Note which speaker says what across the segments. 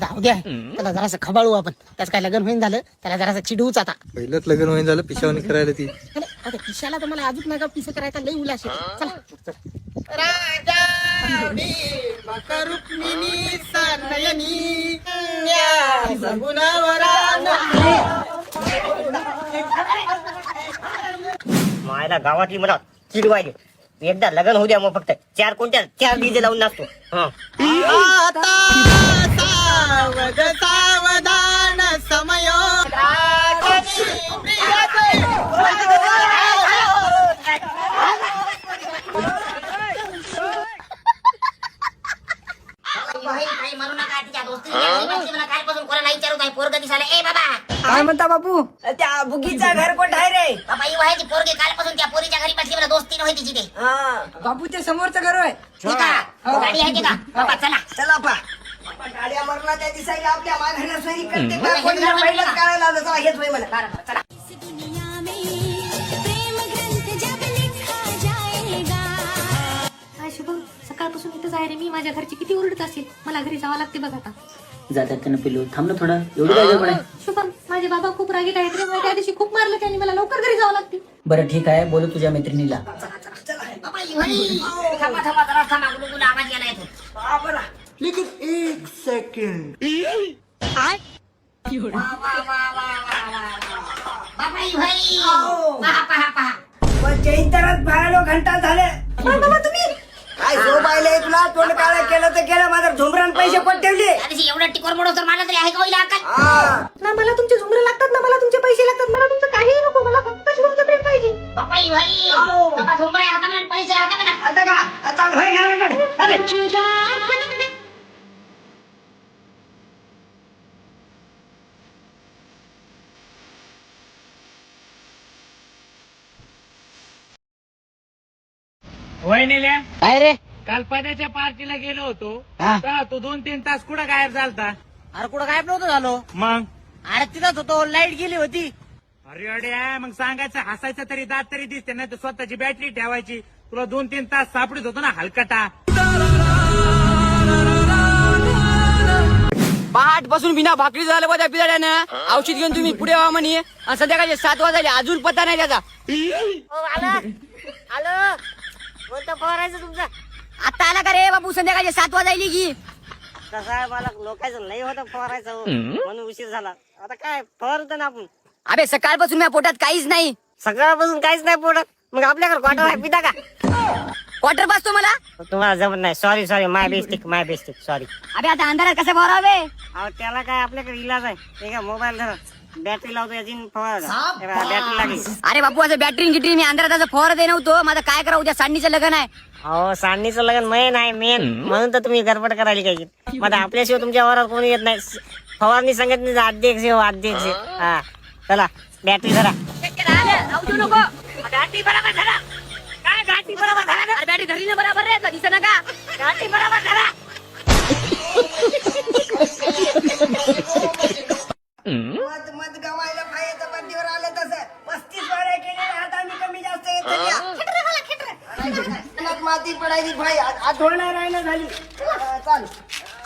Speaker 1: जाऊ द्या. त्याला जरासं खबाळू आपण. त्याच काय लग्न होईन झालं त्याला जरासं चिडवूच आता.
Speaker 2: पहिलंच लग्न होईन झालं पिशावणी करायला ती.
Speaker 1: अरे, आता पिशाला तर मला अजून नका पिसं करायचा लई उलाश आहे. चला. सनयनी
Speaker 3: मायला गावातली मला चिडवायले. एकदा लग्न होऊ द्या मग फक्त. चार कोणत्या चार डीजे लावून नाचतो. हं.
Speaker 1: सावध सावधान समयो.
Speaker 4: बाबा
Speaker 5: काय म्हणता बापू? त्या बुगीचा घर कोण आहे रे?
Speaker 4: बाबा ही व्हायची पोरगे कालपासून त्या पोरीच्या घरी बसली मला दोस्ती नव्हती तिची ते
Speaker 5: बापूच्या समोरचं घर आहे
Speaker 4: ठीक आहे गाडी आहे ते का? बाबा चला.
Speaker 5: चला पा. मरणाच्या दिसायला आपल्या माघाऱ्या सही करते.
Speaker 4: हम्म.
Speaker 5: कोणीला पहिलंच काढायला लावलं चला हेच होय मला.
Speaker 4: बरं, बरं, चला.
Speaker 6: इस दुनिया में प्रेम ग्रंथ जब लिखा जाएगा
Speaker 7: काय शुभम सकाळपासून इथंच आहे रे मी. माझ्या घरची किती ओरडत असेल मला घरी जावं लागते बघ आता.
Speaker 8: जातात त्यांना पिल्लू. थांब ना थोडा. एवढी काय गडबड आहे
Speaker 7: शुभम माझे बाबा खूप रागीट आहेत रे. मला त्या दिवशी खूप मारलं त्यांनी. मला लवकर घरी जावं लागते.
Speaker 8: बरं ठीक आहे. बोलू तुझ्या मैत्रिणीला.
Speaker 4: ही. थांबा थांबा जरा थांबा. गुलू गुलू आवाज यायला येतो बाबा ही
Speaker 5: चैतरात बाहेर घंटा झाले. बाबा तुम्ही काय झोपायले तुला तोंड काळ केलं तर केलं माझं झुमरान पैसे कोण ठेवले.
Speaker 4: एवढं टिकोर मोडो तर मला तरी आहे का होईल
Speaker 5: हा.
Speaker 7: ना मला तुमचे झुमरे लागतात ना मला तुमचे पैसे लागतात मला तुमचं काही नको मला फक्त प्रेम पाहिजे.
Speaker 4: बाबा व्हाई. बाबा झोंबळे हातात आणि पैसे हातात आणि-
Speaker 5: आता का? आता होय घराकडे. अरे.
Speaker 9: वहिनील्या
Speaker 1: काय रे?
Speaker 9: काल पदाच्या पार्टीला गेलो होतो.
Speaker 1: हा.
Speaker 9: तेव्हा तू दोन तीन तास कुठं गायब झालता?
Speaker 1: अरे कुठं गायब नव्हतं झालो.
Speaker 9: मग?
Speaker 1: अरे तिथंच होतो लाइट गेली होती.
Speaker 9: अरे अड्या मग सांगायचं हसायचं तरी दात तरी दिसते नाही तर स्वतःची बॅटरी ठेवायची. तुला दोन तीन तास सापडत होतो ना हलकटा.
Speaker 8: पहाटपासून बिना भाकरी झालं बा त्या पिलाड्यानं औषध घेऊन तुम्ही पुढे व्हा म्हणे. आणि संध्याकाळचे सात वाजले अजून पत्ता नाही त्याचा.
Speaker 3: आलो. कोणतं फवारायचं तुमचं.
Speaker 8: आता आला का रे? बाबू संध्याकाळचे सात वाजायली की.
Speaker 3: कसं आहे मला लोकांचं नाही होतं फवारायचं हो. म्हणून उशीर झाला. आता काय फवारतो ना आपण.
Speaker 8: अबे सकाळपासून माझ्या पोटात काहीच नाही.
Speaker 3: सकाळपासून काहीच नाही पडत मग आपल्याकडे क्वार्टर आहे पिता का?
Speaker 8: क्वार्टर पासतो मला?
Speaker 3: तुम्हाला जमत नाही. Sorry sorry my bestie my bestie sorry
Speaker 8: अबे आता अंधारात कसं भरावे?
Speaker 3: अहो त्याला काय आपल्याकडे इलाज आहे. ते काय मोबाईल धरा. बॅटरी लावतो याची फवारा बॅटरी लागली.
Speaker 8: अरे बापू असं बॅटरी गिटरी मी अंधारात असं फवारा दे नव्हतो माझं काय करा उद्या सांडणीचं लग्न आहे.
Speaker 3: अहो सांडणीचं लग्न मेन आहे मेन म्हणून तर तुम्ही गडबड करायला काय मग आपल्याशिवाय तुमच्या वरात कोणी येत नाही. फवारणी संघटनेचा अध्यक्ष हो अध्यक्ष. हा. चला बॅटरी धरा.
Speaker 8: गाठी बरोबर धरा काय गाठी बरोबर धरा अरे बॅटरी ना बरोबर रे दिसत नका गाठी बरोबर धरा
Speaker 5: मत मत गवायला पाहिजे पट्टीवर आलं तसं. पस्तीस वाऱ्या केलेल्या हात आम्ही कमी जास्त येत माती पडायची भाई आठवण राहिलं झाली. अं, चाल.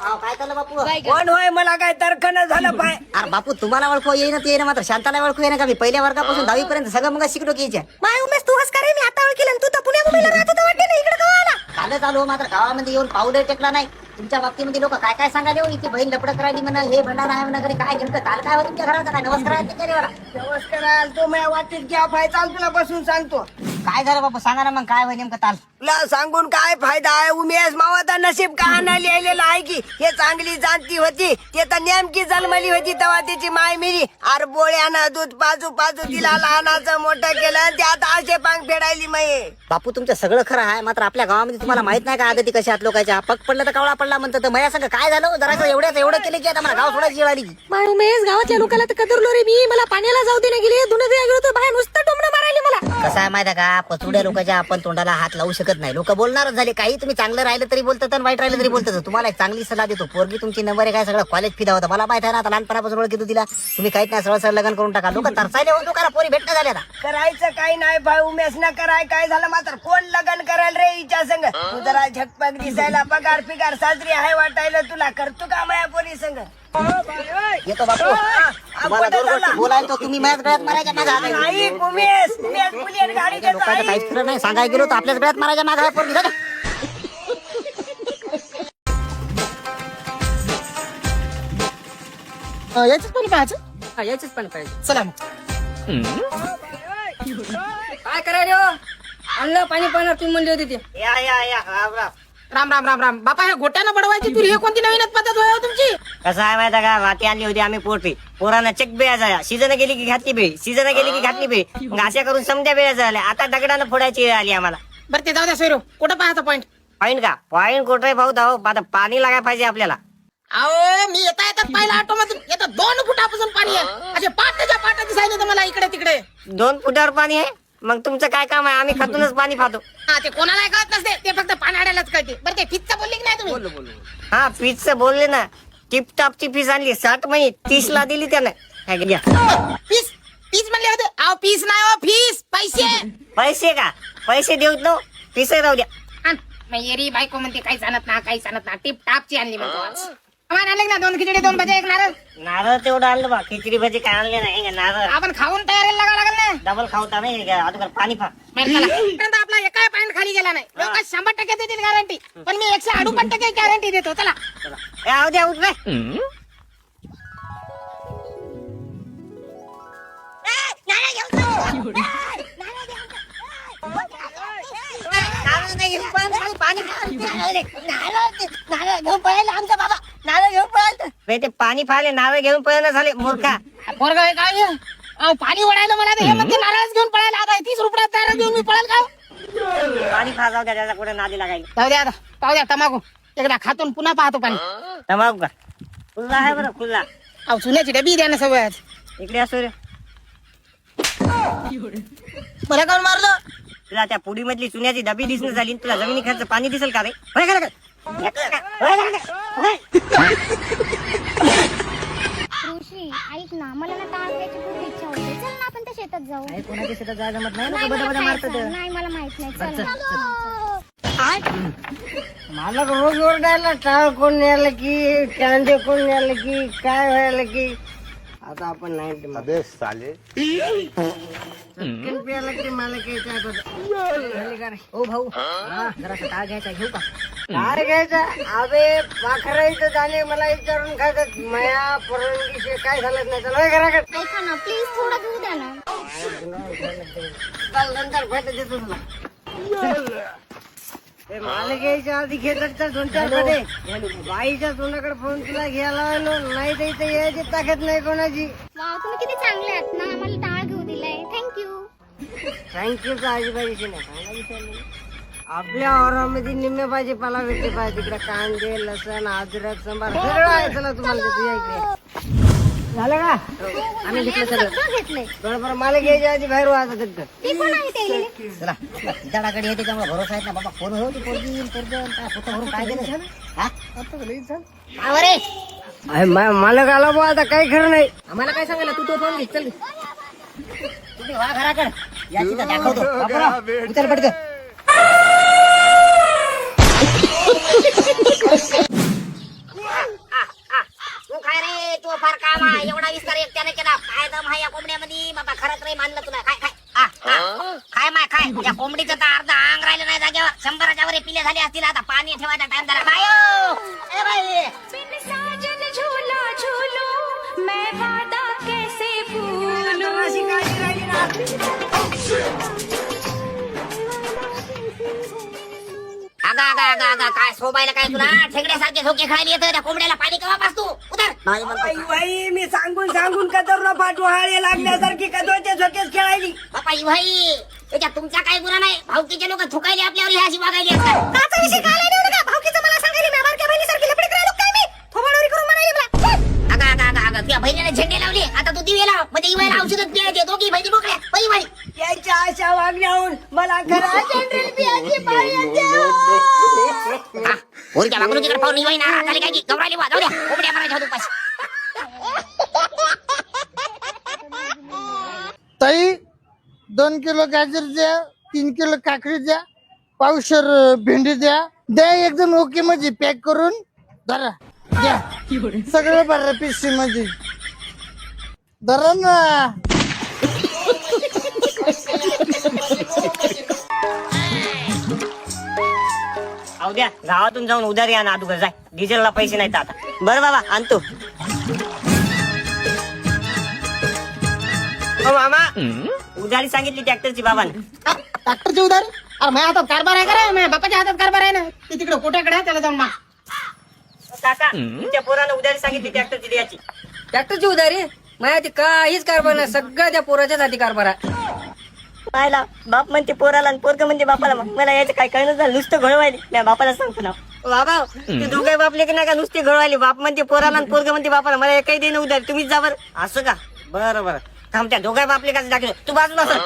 Speaker 3: काय झालं बापू?
Speaker 5: कोण होय? मला काय तर्कन झालं पाय.
Speaker 3: अरे बापू तुम्हाला ओळखू येईना ते येईना मात्र शांताला ओळखू येईना का? मी पहिल्या वर्गापासून दहावी पर्यंत सगळं मग शिकलो की
Speaker 7: माय उमेश तू हस करे मी आता ओळखील तू तर पुण्या मुंबईला राहत होता वाटते ना इकडे कवा आला
Speaker 3: कालच आलो मात्र गावामध्ये येऊन पावलं टेकला नाही. तुमच्या बाबतीमध्ये लोक काय काय सांगाले हो इथे बहीण लपड करायली म्हणा हे भंडार आहे म्हणा घरी काय घेतलं काल काय हो तुमच्या घरात काय नमस्कार आहे त्याच्या देवाला.
Speaker 5: नमस्कार आल तो माझ्या वाटेत घ्या फाय चाल तुला बसून सांगतो.
Speaker 3: काय झालं बापू सांगा ना मग काय होय नेमकं ताल
Speaker 5: तुला सांगून काय फायदा आहे? उमेश मावाचा नशीब कहाणा लिहिलेला आहे की? हे चांगली जाणती होती. ते तर नेमकी जन्मली होती तेव्हा तिची माय मिरी अर बोळ्यानं दूध पाजू पाजू तिला लहानाचं मोठं केलं आणि ते आता असे पांग फेडायली मये.
Speaker 3: बापू तुमचं सगळं खरं आहे मात्र आपल्या गावामध्ये तुम्हाला माहीत नाही का आदती कशा आहेत लोकांच्या पग पडलं तर कावळा पडला. म्हणतात तर माझ्या संग काय झालं? जरा एवढ्याच एवढं केलं की आता मला गाव सोडायची वेळ आली.
Speaker 7: माय उमेश गावातल्या लोकांना तर कदरलो रे मी. मला पाण्याला जाऊ दे ना गेले. तर बाहेर नुसतं टोमणं मारायले मला.
Speaker 4: कसं आहे माहिती का? पचुड्या लोकांच्या आपण तोंडाला हात लावू शकत नाही. लोक बोलणारच झाले. काही तुम्ही चांगलं राहिलं तरी बोलतात आणि वाईट राहिलं तरी बोलतात. तुम्हाला एक चांगली सल्ला देतो. पोरगी तुमची नंबर आहे काय? सगळं कॉलेज फिदा होता. मला माहिती आहे ना आता लहानपणापासून ओळखी तिला. तुम्ही काहीच नाही सरळ सरळ लग्न करून टाका. लोक तरसायले होतो का पोरी भेटणं झाल्या आता.
Speaker 10: करायचं काही नाही भाई उमेश न कराय. काय झालं मात्र? कोण लग्न करायला रे हिच्या संग? तू जरा झकपक दिसायला. पगार पिगार साजरी आहे वाटायला तुला. करतो का माया पोरी संग?
Speaker 4: येतो बापू. तुम्हाला दोन गोष्टी बोलायला तो तुम्ही माझ्याच गळ्यात मारायच्या मागे हात आहे.
Speaker 10: नाही उमेश उमेश बुलेट गाडी
Speaker 4: लोकांचं काहीच खरं नाही. सांगायला गेलो तर आपल्याच गळ्यात मारायच्या मागे आहे पोरगी.
Speaker 1: अं, पाणी पाहायचं?
Speaker 8: हा, याचीच पण पाहिजे.
Speaker 1: चला मग.
Speaker 8: काय करायला हो? आणलं पाणी पाहणार तुम्ही म्हणली होती ते.
Speaker 5: या या या. राम राम.
Speaker 1: राम राम राम राम. बापा हे गोट्यानं बडवायची तुरी हे कोणती नवीनच पद्धत होय हो तुमची?
Speaker 5: कसं आहे माहिती आहे का? वाटी आणली होती आम्ही पोटरी पोरांना चेक बेळा झाल्या. सीजन गेली की घातली बेळी सीजन गेली की घातली बेळी मग अशा करून समजा बेळा झाल्या. आता दगडानं फोडायची वेळ आली आम्हाला.
Speaker 1: बरं ते जाऊ द्या सोयरो. कुठं पाहायचा पॉईंट
Speaker 5: पॉईंट का? पॉईंट कुठे भाऊ? धाव आता पाणी लागायला पाहिजे आपल्याला.
Speaker 1: अहो मी येता येतात पाहिलं ऑटो मधून येतात दोन फुटापासून पाणी आहे. असे पाटाच्या पाटा दिसायले मला इकडे तिकडे.
Speaker 5: दोन फुटावर पाणी आहे? मग तुमचं काय काम आहे? आम्ही खतूनच पाणी पाहतो
Speaker 1: हा ते कोणाला कळत नसते. ते फक्त पाण्यालाच कळते. बरं ते फितचं बोलली की नाही तुम्ही?
Speaker 5: हा फीस बोलले ना. टिप टॉपची फीस आणली. साठ महिने. तीस ला दिली त्यानं. काय घ्या.
Speaker 1: पीस पीस म्हणले होते. अहो पीस नाही हो फीस पैसे.
Speaker 5: पैसे का? पैसे देऊत नो. फीस राहू द्या.
Speaker 1: आण. मग येरी बायको म्हणते काही सांगत ना काही सांगत ना. टिप टापची आणली म्हणतो आज. आम्हाला आणले ना दोन खिचडी दोन भजे एक नारळ.
Speaker 5: नारळ तेवढं आणलं बा खिचडी भजी काय आणले नाही हे नारळ.
Speaker 1: आपण खाऊन तयारीला लागावं लागेल ना.
Speaker 5: डबल खावता नाही हे अगोदर पाणी
Speaker 1: आपला एकाही पॉईंट खाली गेला नाही. लोक शंभर टक्के देतील गॅरंटी पण मी एकशे अडुपन टक्के गॅरंटी देतो. चला.
Speaker 5: ए, आऊ द्या उठ रे.
Speaker 4: नारळ नाही घेऊन पळाला, पाणी नारळ नारळ घेऊन पळायला आमचा बाबा. नारळ घेऊन
Speaker 5: बे, ते पाणी पाहिले नारळ घेऊन पळणं झाले मूर्खा.
Speaker 1: पोरगा हे काय हे? अहो पाणी ओढायला मला हे म्हणते नारळच घेऊन पळायला. आता तीस रुपयात नारळ घेऊन मी पळाल का?
Speaker 5: पाणी जाऊ द्या त्याचा कुठे नादी लागायला.
Speaker 1: जाऊ द्या आता पाहू द्या तमाकू. एकदा खातून पुन्हा पाहतो पाणी.
Speaker 5: तमाकू का? खुल्ला आहे बरं खुल्ला.
Speaker 1: अहो चुन्याची डबी द्या ना सगळ्यात.
Speaker 5: इकडे असो रे
Speaker 1: मला कोण मारलं?
Speaker 5: तुला त्या पुडी मधली चुन्याची डबी दिसणं झाली आणि तुला जमिनी खर्च पाणी दिसेल का रे? होय का रे?
Speaker 11: ऋषी ऐक ना मला ना ताळ खायची खूप इच्छा होती. चल ना आपण त्या शेतात जाऊ.
Speaker 5: कोणाच्या शेतात जायला जमत नाही ना,
Speaker 11: नाही मला
Speaker 5: बडा मारतात
Speaker 11: खायचं. नाही मला माहीत नाही. चल. ना.
Speaker 10: मला रोज ओरडायला टाळ कोण न्यायला की कांदे कोण न्यायला की काय व्हायला की? आता आपण नाही अबे साले. प्यायला की मला काही काय झाले का रे?
Speaker 5: ओ भाऊ. हा, जरासा टाळ घ्यायचा घेऊ का?
Speaker 10: काय घ्यायचं? अबे पाखरा इथं झाले मला विचारून खातात माया परवानगी काय झालं नाही. चला घराकडे.
Speaker 11: ऐका ना प्लीज थोडं दूध द्या ना.
Speaker 10: चाल नंतर भेट देतो तुला. ए, मला घ्यायच्या आधी घेतात तर दोन चारकडे बाईच्या तोंडाकडे फोन तुला घ्यायला आलो. नाही तर इथे यायची ताकद नाही कोणाची.
Speaker 11: वा तुम्ही किती चांगले आहात ना. आम्हाला टाळ घेऊ दिलाय. थँक्यू
Speaker 10: थँक्यू काळजीबाईची नाही. आपल्या औरामध्ये निम्मे भाजीपाला भेटते पाहिजे. तिकडे कांदे लसण अद्रक संभार सगळं आहे चला तुम्हाला देतो या इकडे. झालं का? आम्ही घेतलं सगळं. बरं बरं मला घ्यायच्या आधी बाहेर वाजत
Speaker 4: चला तिच्याकडे येते त्यामुळे भरोसा आहे ना बाबा. कोण हो ती पोरगी येईल, पोरगी येईल, काय स्वतः भरून काय दिलं हा?
Speaker 10: अरे मा- मालक आला बुवा आता काही खरं नाही.
Speaker 1: आम्हाला काय सांगायला? तू तो फोन घे चल.
Speaker 4: तुम्ही वा घराकडे. याची तर दाखवतो. बापराव, उचल एकट्याने केला. काय दम आहे या कोंबड्यामध्ये? बाबा खरंच रे मानलं तुला. काय काय आ, आ. काय माय काय या कोंबडीचं तर अर्धा अंग राहिलं नाही जागेवर. शंभराच्या वर पिले झाले असतील. आता पाणी ठेवायचा टाइम झाला. बायो! ए बाई. अगा अगा अगा अगा काय सोबायला काय तुला? ठेकड्यासारखे झोके खेळायला येतं त्या कोंबड्याला पाणी केव्हा पास तू? उतर. नाही म्हणतो
Speaker 10: बाई, बाई मी सांगून सांगून कदर पाठू हाळे लागल्यासारखी कदरचे झोकेच खेळायली?
Speaker 4: बापा यू भाई त्याच्यात तुमचा काही गुन्हा नाही? भाऊकीचे लोक थुकायले आपल्यावर ह्या अशी वागायली असतात. अगा अगा तुझ्या बहिणीने झेंडे लावले. आता तू दिवे लाव म्हणजे इवायला औषधच पिळायचे दोघी बहिणी मोकळ्या. बाई बाई
Speaker 10: यायचे तुमच्या अशा वागण्याहून मला खरा पाळी येते.
Speaker 4: पोरीच्या वागणुकीकडे पाहून नाही ना. झाली काय की गवराली वा जाऊ द्या. उघड्या मारायच्या होत्या उपाशी.
Speaker 12: ताई दोन किलो गाजर द्या तीन किलो काकडी द्या पावशर भेंडी द्या. द्या एकदम ओके मध्ये पॅक करून. धरा. द्या. सगळं भरा पिशवी मध्ये धरा ना.
Speaker 5: अहो द्या गावातून जाऊन उधारी आणा अगोदर जाय. डिझेलला पैसे नाहीत आता. बरं बाबा आणतो हो मामा उधारी सांगितली ट्रॅक्टरची बाबाने.
Speaker 1: डॉक्टरची उधार? अरे माझ्या हातात कारभार आहे का रे? माझ्या बापाच्या हातात कारभार आहे ना. ते तिकडे कोट्याकडे आहे, त्याला जाऊन माग.
Speaker 5: काका तुमच्या पोरानं उधारी सांगितली ट्रॅक्टरची द्यायची.
Speaker 8: ट्रॅक्टरची उधारी? माझ्या ती काहीच कारभार नाही सगळं त्या पोराच्याच हाती कारभार आहे.
Speaker 5: पाहिला बाप म्हणते पोराला आणि पोरग म्हणते बापाला. मग मला याचं काय कळलं झालं नुसतं घडवायली नाही बापाला सांगतो ना बाबा ते दोघे बापले की नाही का नुसते घडवायले बाप म्हणते पोराला आणि पोरग म्हणते बापाला मला एकही देणं उधार तुम्हीच जा बरं. असं का? बरं बरं. थांब त्या दोघे बापले का दाखव. तू बाजूला सर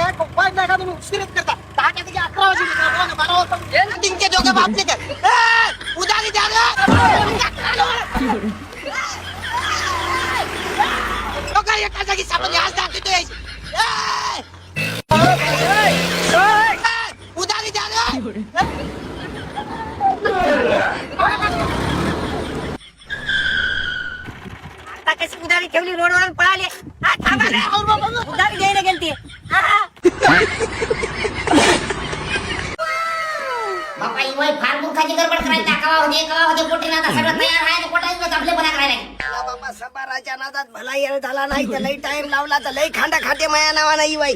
Speaker 1: काय काय नाही का तुम्ही उशिरच करता दहा का तिथे अकरा वाजे बारा बारा वाजता तुमचे दोघं बापचे का ए, द्या रे. एका जागी सापडले आज दाखवतो यायची. ए! ए, उधारी द्या
Speaker 5: आता कशी उधारी ठेवली रोडवर पळाली उदारी थांबा द्यायला गेलती हा,
Speaker 4: बापा ही वय फार मूर्खाची गडबड करायची कवा होते कवा होते पोटी ना आता सगळं तयार आहे पोटाची आपले पणा करायला
Speaker 10: मला बाबा सबाराच्या नादात भला येळ झाला नाही तर लई टाइम लावला तर लई खांदा खाते माया नावा नाही बाई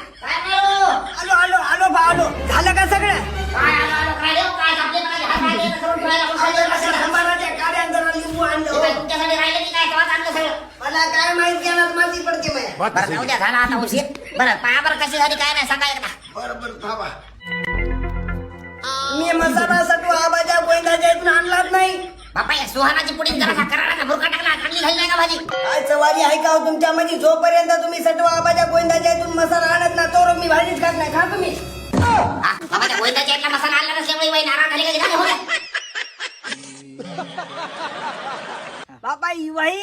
Speaker 10: आलो आलो आलो बा आलो. झालं का सगळं? मला काय माहीत गेला माहिती पडते माया
Speaker 4: बरं जाऊ द्या झाला आता उशीर. बरं कशी झाली काय नाही सांगा एकदा.
Speaker 10: बरोबर थांबा. मी मसाला सटू आबाच्या गोंदाच्या इथून आणलाच नाही.
Speaker 4: बापा या सुहानाची पुढे जरा कराडा का भुरका टाकला चांगली झाली नाही का भाजी?
Speaker 10: काय सवारी हो तुमच्या मध्ये जोपर्यंत तुम्ही सटू आबाच्या गोंदाच्या इथून मसाला आणत ना तोवर मी भाजीच खात नाही. खा तुम्ही.
Speaker 4: हा, बाबा त्या गोविंदाच्या इथला मसाला आणला नसल्यामुळे बाई नाराज झाली का? हो काय
Speaker 10: बाबा ही वाई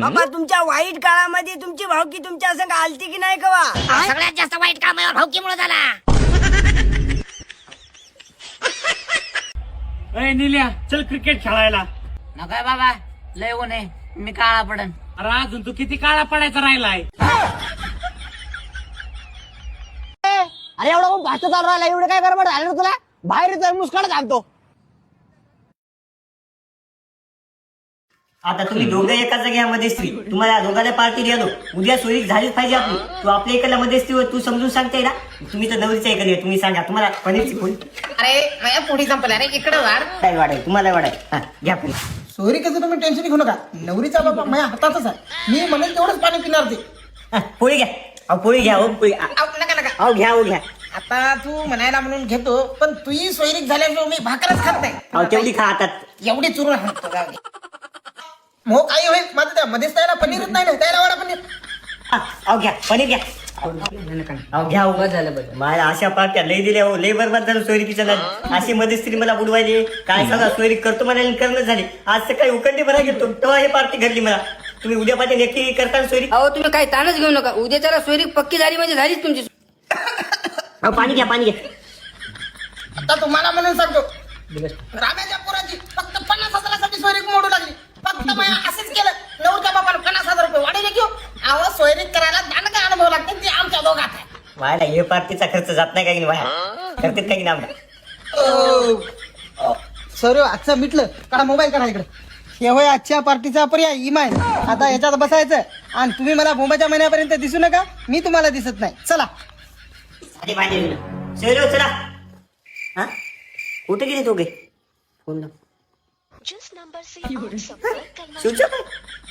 Speaker 10: बाबा तुमच्या वाईट काळामध्ये तुमची भावकी तुमच्या संग आलती की नाही कवा?
Speaker 4: सगळ्यात जास्त वाईट काम आहे भाऊकीमुळे झाला.
Speaker 9: अय निल्या चल क्रिकेट खेळायला.
Speaker 8: नका बाबा लय ऊन आहे. मी काळा पडन.
Speaker 9: अरे अजून तू किती काळा पडायचा राहिलाय?
Speaker 1: अरे एवढं भात चालू राहिला. एवढं काय गडबड झालं रे तुला? बाहेर तर मुस्काड घालतो
Speaker 5: आता तुम्ही दोघं एका जाग्यामध्ये स्त्री तुम्हाला दोघांना पार्टी द्या दो उद्या सोयी झालीच पाहिजे आपली. तू आपल्या इकडल्या मध्ये स्त्री तू समजून सांगते ना. तुम्ही तर नवरीच्या इकडे आहे, तुम्ही सांगा. तुम्हाला पनीरची पोळी
Speaker 1: अरे माझ्या पुढी संपल्या. रे इकडे वाढ.
Speaker 5: काय वाढेल तुम्हाला वाढेल हा घ्या पोळी
Speaker 1: सोयरी कसं तुम्ही टेन्शन घेऊ नका. नवरीचा बाबा माझ्या हातातच आहे. मी म्हणेल तेवढंच पाणी पिणार ते.
Speaker 5: हा, पोळी घ्या. अहो पोळी घ्या हो पोळी. आ-
Speaker 1: नका नका.
Speaker 5: अहो घ्या हो घ्या.
Speaker 1: आता तू म्हणायला म्हणून घेतो पण तुही सोयरीक झाल्याशिवाय मी भाकरच खात
Speaker 5: अहो
Speaker 1: नाही
Speaker 5: तेवढी खा हातात.
Speaker 1: एवढी चुरून हाणतो जाऊ दे. मो काही होईल. माझं त्या मध्येच त्याला पनीरच नाही ना त्याला वाडा पनीर.
Speaker 5: हा, अहो घ्या पनीर घ्या. अहो घ्या हो झालं बरं. मला अशा पार्ट्या लय दिल्या हो लय बरबाद झालं सोयरीकीच्या नादी अशी मध्यस्त्री मला बुडवायली. काय सांगा सोयरी करतो म्हणाली करणं झाली. आज सकाळी उकडली भरा घेतो. तेव्हा ही पार्टी घडली मला. तुम्ही उद्या पाठी नक्की करता सोयरी?
Speaker 8: अहो तुम्ही काही ताणच घेऊ नका. उद्याच्याला सोयरी पक्की झाली म्हणजे झालीच तुमची
Speaker 5: अहो पाणी घ्या पाणी घ्या.
Speaker 1: आता तुम्हाला म्हणून सांगतो. रामाच्या पोराची फक्त पन्नास हजारासाठी सोयरीक मोडू लागली. फक्त माया असंच केलं. नवरच्या बापाला पन्नास हजार रुपये वाढीले घेऊ. आव सोयरीक करायला दांडका अनुभव लागते ते आमच्या दोघात आहे.
Speaker 5: व्हायला हे पार्टीचा खर्च जात नाही का की नाही? व्हाया करतात का की नाही आमचा
Speaker 1: सर आजचं मिटलं. काढा मोबाईल काढा इकडे. हे होय आजच्या पार्टीचा पर्याय इमाय आता याच्यात बसायचं. आणि तुम्ही मला बोंबाच्या महिन्यापर्यंत दिसू नका. मी तुम्हाला दिसत नाही. चला.
Speaker 5: अरे भांडे सोयरी हो, चला. हा? कुठे गेले दोघे? फोन लाव. स्विच ऑफ आहे?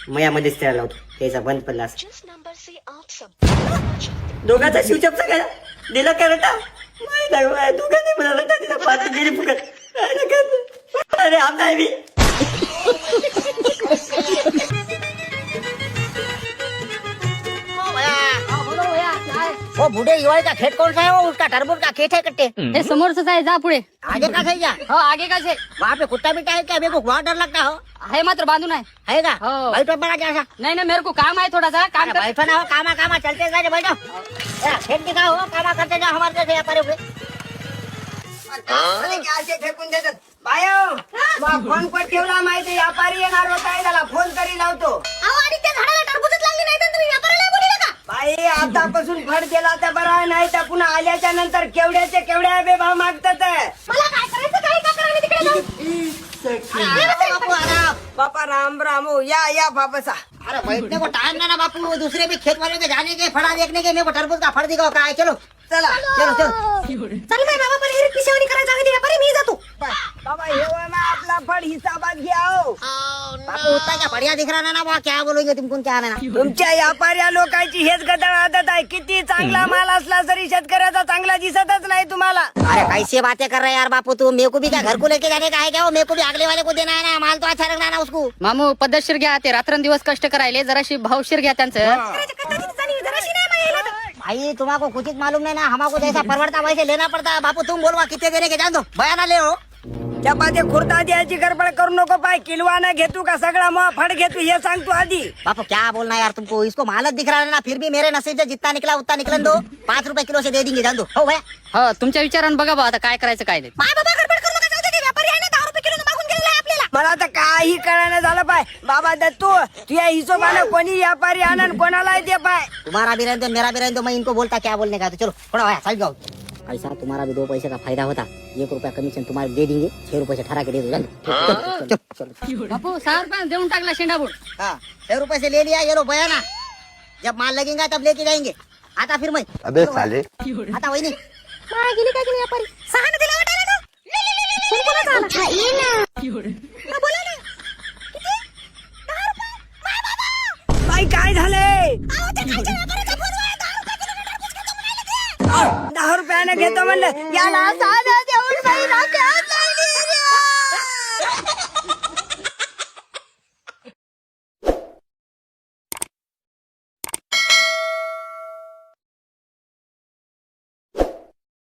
Speaker 5: मयामध्येच त्याला लावतो. त्याचा बंद पडला असं. दोघांचा स्विच ऑफ सगळ्या. दिला करता
Speaker 13: माहीत आहे माझ्या दुकाने म्हणाला तर तिथं पाठी गेली फुकट. काय काय. अरे आमदार मी.
Speaker 4: वो बूढ़े युवा का खेत कौन सा है? वो उसका टरबूज का खेत है कट्टे
Speaker 14: हे समोरच आहे जा पुढे.
Speaker 4: आगे का सही जा?
Speaker 14: हो आगे का आहे
Speaker 4: वहाँ पे कुत्ता बिट्टा है क्या? मेरे को बहुत डर लगता हो।
Speaker 14: हे मात्र बांधून आहे.
Speaker 4: है का?
Speaker 14: हो.
Speaker 4: भाई तो बड़ा जैसा।
Speaker 14: नाही ना मेरे को काम आहे थोडासा. काम कर.
Speaker 4: बैठो ना हो कामा कामा चलते जाए बैठो या, खेत दिखाओ हो कामा करते जाओ हमारे जैसे व्यापारी हुए
Speaker 5: काय फेकून देतात बायो मग फोन पण ठेवला माहिती व्यापारी येणार होता त्याला फोन तरी लावतो
Speaker 7: अहो आणि त्या झाडाला टरबूजच लागली नाही तर तुम्ही व्यापाराला बोलले का
Speaker 5: बाई आतापासून फड केला तर बरा. नाही तर पुन्हा आल्याच्यानंतर केवढ्याचे केवढ्या बेभाव मागतात?
Speaker 7: मला काय करायचं? काय का करा तिकडे जाऊन
Speaker 5: बापा राम राम हो या या बापसा
Speaker 4: अरे बैठने को टाइम ना ना बापू. वो दूसरे भी खेत वाले के जाने के फड़ा देखने के मेरे को टरबूज का फड़ दिखाओ. का है चलो.
Speaker 5: चला
Speaker 4: चलो. चलो
Speaker 11: चल. बाबा पण हिरीत पिशवणी करायचा अगदी व्यापारी मी जातो.
Speaker 5: बाबा हे वय आपला फड हिसाबात घ्या हो.
Speaker 4: बापू उतना क्या बढ़िया दिख रहा ना ना वो क्या बोलोगे तुमको क्या आना
Speaker 5: तुमच्या व्यापाऱ्या लोकांची हेच गदळ आदत आहे. किती चांगला माल असला तरी शेतकऱ्याचा चांगला दिसतच नाही तुम्हाला.
Speaker 4: अरे कैसे बातें कर रहे हैं यार बापू तू? मेरे को भी क्या घर को लेके जाने का है क्या वो? मेरे को भी अगले वाले को देना है ना माल तो अच्छा रखना है ना उसको।
Speaker 14: मामू पद्धतशीर घ्या ते रात्रंदिवस कष्ट करायले जराशी भावशीर घ्या त्यांचं.
Speaker 4: भाई तुम्हारा कुछ मालूम नहीं ना? हमारे जैसा परवड़ता वैसे लेना पड़ता। है बापू तुम बोलवा कितने देने के जान दो। बयाना ले हो।
Speaker 5: चपाती खुर्ता द्यायची गडबड करू नको पाय किलवाना घेतू का सगळा मग फड घेतू हे सांगतो आधी
Speaker 4: बापू क्या बोलना है यार तुमको? इसको मालत दिख रहा है ना फिर भी मेरे नसीब से जितना निकला उतना निकलन दो। पाँच रुपए किलो से दे देंगे जान दो। हो भैया
Speaker 14: हो तुमच्या विचारानं बघा बा आता काय करायचं काय नाही.
Speaker 11: माय बाबा गडबड करू नका जाऊ दे ते व्यापारी आहे ना दहा रुपये किलो मागून गेलेला आहे आपल्याला
Speaker 5: मला तर काही कळायला झालं पाय. बाबा दत्तू तुझ्या हिशोबानं कोणी व्यापारी आणन कोणाला दे पाय.
Speaker 4: तुम्हारा भी रहने दो मेरा भी रहने दो मैं इनको बोलता क्या बोलने का? तो चलो थोड़ा भैया साइड जाओ। ऐसा तुम्हारा भी दो पैसे का फायदा होता। एक रुपया कमीशन तुम्हारे दे देंगे छह रुपए से ठहरा के दे दो चलो, चलो, चलो।
Speaker 14: बापू सहा रुपये देऊन टाकला शेंडाबूड
Speaker 4: हाँ छह रुपए से ले लिया ये लो बयाना। जब माल लगेगा तब लेके जाएंगे। आता फिर मैं।
Speaker 15: अबे साले।
Speaker 4: आता वही नहीं।
Speaker 11: गेली काय गेली व्यापारी। सहा ना दिला ना फोन कोणाचा आला? हा, बोला ना. बाबा.
Speaker 5: बाई काय
Speaker 11: आहे
Speaker 5: दहा रुपयानं घेतो म्हणलं. याला साधं देऊन बाई राहते